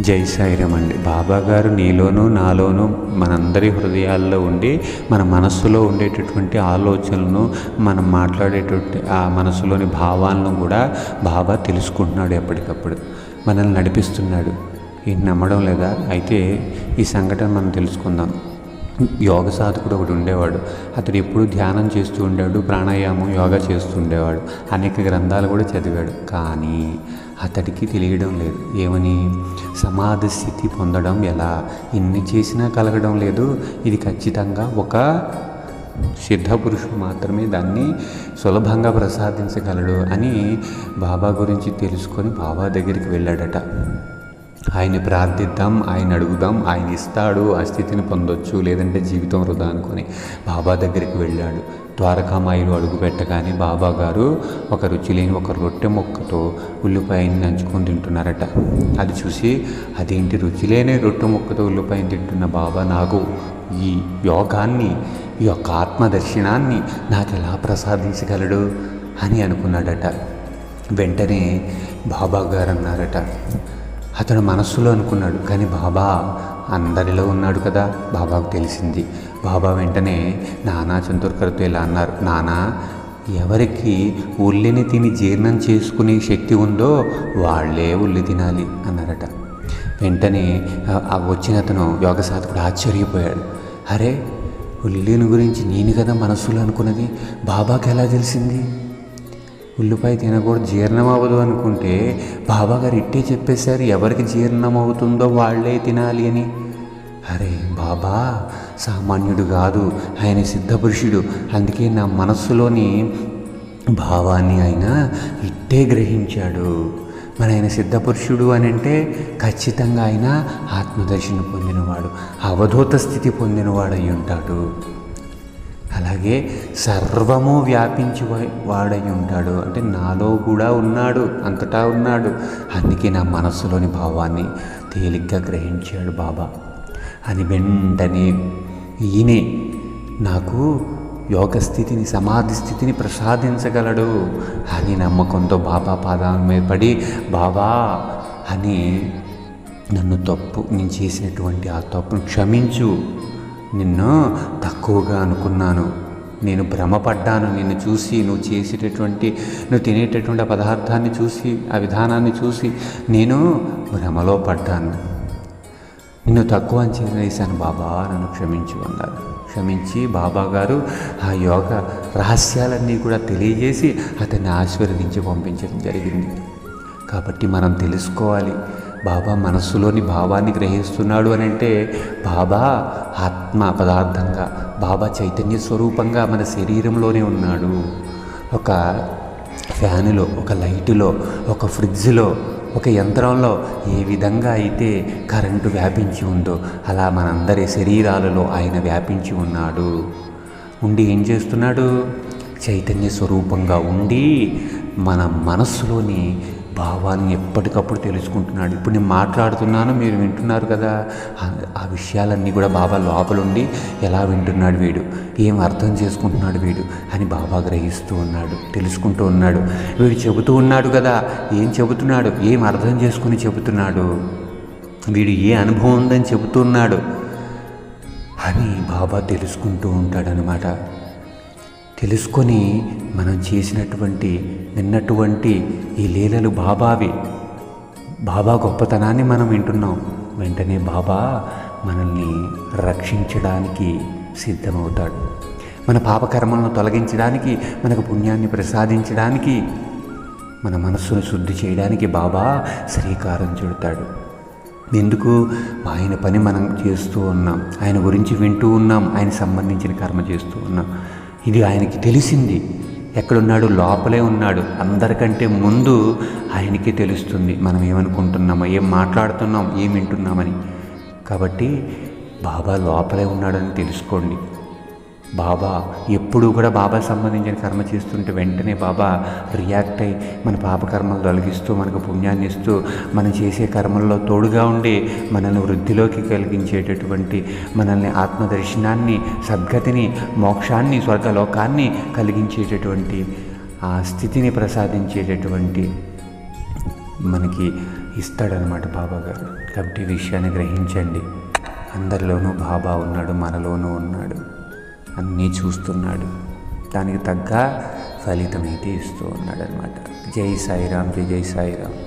జై సాయిరామ్ అండి బాబా గారు నీలోనూ నాలోనూ మనందరి హృదయాల్లో ఉండి మన మనస్సులో ఉండేటటువంటి ఆలోచనలను మనం మాట్లాడేటువంటి ఆ మనసులోని భావాలను కూడా బాబా తెలుసుకుంటున్నాడు ఎప్పటికప్పుడు. మనల్ని నడిపిస్తున్నాడు. ఇది నమ్మడం లేదా? అయితే ఈ సంఘటన మనం తెలుసుకుందాం. యోగ సాధకుడు ఒకడు ఉండేవాడు. అతడు ఎప్పుడు ధ్యానం చేస్తూ ఉండేవాడు ప్రాణాయామం యోగా చేస్తూ ఉండేవాడు. అనేక గ్రంథాలు కూడా చదివాడు. కానీ అతడికి తెలియడం లేదు. ఏమని? సమాధి స్థితి పొందడం ఎలా? ఎన్ని చేసినా కలగడం లేదు. ఇది ఖచ్చితంగా ఒక సిద్ధపురుషుడు మాత్రమే దాన్ని సులభంగా ప్రసాదించగలడు అని బాబా గురించి తెలుసుకొని బాబా దగ్గరికి వెళ్ళాడట. ఆయన్ని ప్రార్థిద్దాం ఆయన అడుగుదాం ఆయన ఇస్తాడు ఆ స్థితిని పొందొచ్చు లేదంటే జీవితం వృధా అనుకొని బాబా దగ్గరికి వెళ్ళాడు. ద్వారకామాయిలు అడుగు పెట్టగానే బాబా గారు ఒక రుచి లేని ఒక రొట్టె మొక్కతో ఉల్లిపాయని నంచుకొని తింటున్నారట. అది చూసి అదేంటి రుచి లేని రొట్టె మొక్కతో ఉల్లిపాయని తింటున్న బాబా నాకు ఈ యోగాన్ని ఈ యొక్క ఆత్మదర్శనాన్ని నాకు ఎలా ప్రసాదించగలడు? అని అనుకున్నాడట. వెంటనే బాబా గారు అన్నారట అతడు మనస్సులో అనుకున్నాడు కానీ బాబా అందరిలో ఉన్నాడు కదా బాబాకు తెలిసింది. బాబా వెంటనే నానా చంతుర్కర్తో ఇలా అన్నారు నానా ఎవరికి ఉల్లిని తిని జీర్ణం చేసుకునే శక్తి ఉందో వాళ్ళే ఉల్లి తినాలి అన్నారట. వెంటనే ఆ- వచ్చిన అతను యోగ సాధకుడు ఆశ్చర్యపోయాడు. అరే ఉల్లిని గురించి నేను కదా మనస్సులో అనుకున్నది బాబాకి ఎలా తెలిసింది? ఉల్లిపాయ తినకూడదు జీర్ణం అవ్వదు అనుకుంటే బాబా గారు ఇట్టే చెప్పేశారు ఎవరికి జీర్ణం అవుతుందో వాళ్ళే తినాలి అని. అరే బాబా సామాన్యుడు కాదు ఆయన సిద్ధపురుషుడు అందుకే నా మనస్సులోని భావాన్ని ఆయన ఇట్టే గ్రహించాడు. మరి ఆయన సిద్ధపురుషుడు అని అంటే ఖచ్చితంగా ఆయన ఆత్మదర్శనం పొందినవాడు అవధూత స్థితి పొందినవాడు అయి ఉంటాడు. అలాగే సర్వము వ్యాపించి వాడై ఉంటాడు. అంటే నాలో కూడా ఉన్నాడు అంతటా ఉన్నాడు. అందుకే నా మనస్సులోని భావాన్ని తేలిగ్గా గ్రహించాడు బాబా. అని వెంటనే ఈయనే నాకు యోగ స్థితిని సమాధి స్థితిని ప్రసాదించగలడు. అని నమ్మకంతో బాబా పాదాల మీద పడి బాబా అని నన్ను తప్పు నేను చేసినటువంటి ఆ తప్పును క్షమించు. నిన్ను తక్కువగా అనుకున్నాను. నేను భ్రమపడ్డాను. నిన్ను చూసి నువ్వు చేసేటటువంటి నువ్వు తినేటటువంటి ఆ పదార్థాన్ని చూసి ఆ విధానాన్ని చూసి నేను భ్రమలో పడ్డాను. నిన్ను తక్కువ అంచనా వేశాను. బాబా నన్ను క్షమించు అన్నారు. క్షమించి బాబా గారు ఆ యోగ రహస్యాలన్నీ కూడా తెలియజేసి అతన్ని ఆశీర్వదించి పంపించడం జరిగింది. కాబట్టి మనం తెలుసుకోవాలి. బాబా మనస్సులోని భావాన్ని గ్రహిస్తున్నాడు అని అంటే బాబా ఆత్మ పదార్థంగా బాబా చైతన్య స్వరూపంగా మన శరీరంలోనే ఉన్నాడు. ఒక ఫ్యానులో ఒక లైటులో ఒక ఫ్రిడ్జ్లో ఒక యంత్రంలో ఏ విధంగా అయితే కరెంటు వ్యాపించి ఉందో అలా మనందరి శరీరాలలో ఆయన వ్యాపించి ఉన్నాడు. ఉండి ఏం చేస్తున్నాడు? చైతన్య స్వరూపంగా ఉండి మన మనస్సులోని భావాన్ని ఎప్పటికప్పుడు తెలుసుకుంటున్నాడు. ఇప్పుడు నేను మాట్లాడుతున్నాను మీరు వింటున్నారు కదా. ఆ- విషయాలన్నీ కూడా బాబా లోపలుండి ఎలా వింటున్నాడు వీడు? ఏం అర్థం చేసుకుంటున్నాడు వీడు? అని బాబా గ్రహిస్తూ ఉన్నాడు తెలుసుకుంటూ ఉన్నాడు. వీడు చెబుతూ ఉన్నాడు కదా ఏం చెబుతున్నాడు? ఏం అర్థం చేసుకుని చెబుతున్నాడు? వీడు ఏ అనుభవం ఉందని చెబుతున్నాడు అని బాబా తెలుసుకుంటూ ఉంటాడనమాట తెలుసుకొని మనం చేసినటువంటి విన్నటువంటి ఈ లీలలు బాబావి. బాబా గొప్పతనాన్ని మనం వింటున్నాం. వెంటనే బాబా మనల్ని రక్షించడానికి సిద్ధమవుతాడు. మన పాపకర్మలను తొలగించడానికి మనకు పుణ్యాన్ని ప్రసాదించడానికి మన మనస్సును శుద్ధి చేయడానికి బాబా శ్రీకారం చుడతాడు. ఎందుకు? ఆయన పని మనం చేస్తూ ఉన్నాం. ఆయన గురించి వింటూ ఉన్నాం. ఆయన సంబంధించిన కర్మ చేస్తూ ఉన్నాం. ఇది ఆయనకి తెలిసింది. ఎక్కడున్నాడు? లోపలే ఉన్నాడు. అందరికంటే ముందు ఆయనకి తెలుస్తుంది. మనం ఏమనుకుంటున్నామో ఏం మాట్లాడుతున్నాం ఏం వింటున్నామని. కాబట్టి బాబా లోపలే ఉన్నాడని తెలుసుకోండి. బాబా ఎప్పుడూ కూడా బాబా సంబంధించిన కర్మ చేస్తుంటే వెంటనే బాబా రియాక్ట్ అయ్యి మన పాపకర్మలు తొలగిస్తూ మనకు పుణ్యాన్ని ఇస్తూ మనం చేసే కర్మల్లో తోడుగా ఉండి మనల్ని వృద్ధిలోకి కలిగించేటటువంటి మనల్ని ఆత్మదర్శనాన్ని సద్గతిని మోక్షాన్ని స్వర్గలోకాన్ని కలిగించేటటువంటి ఆ స్థితిని ప్రసాదించేటటువంటి మనకి ఇస్తాడనమాట బాబా గారు. కాబట్టి విషయాన్ని గ్రహించండి. అందరిలోనూ బాబా ఉన్నాడు మనలోనూ ఉన్నాడు. అన్నీ చూస్తున్నాడు. దానికి తగ్గ ఫలితం అయితే ఇస్తూ ఉన్నాడు అనమాట జై సాయిరామ్ జై జై సాయిరామ్.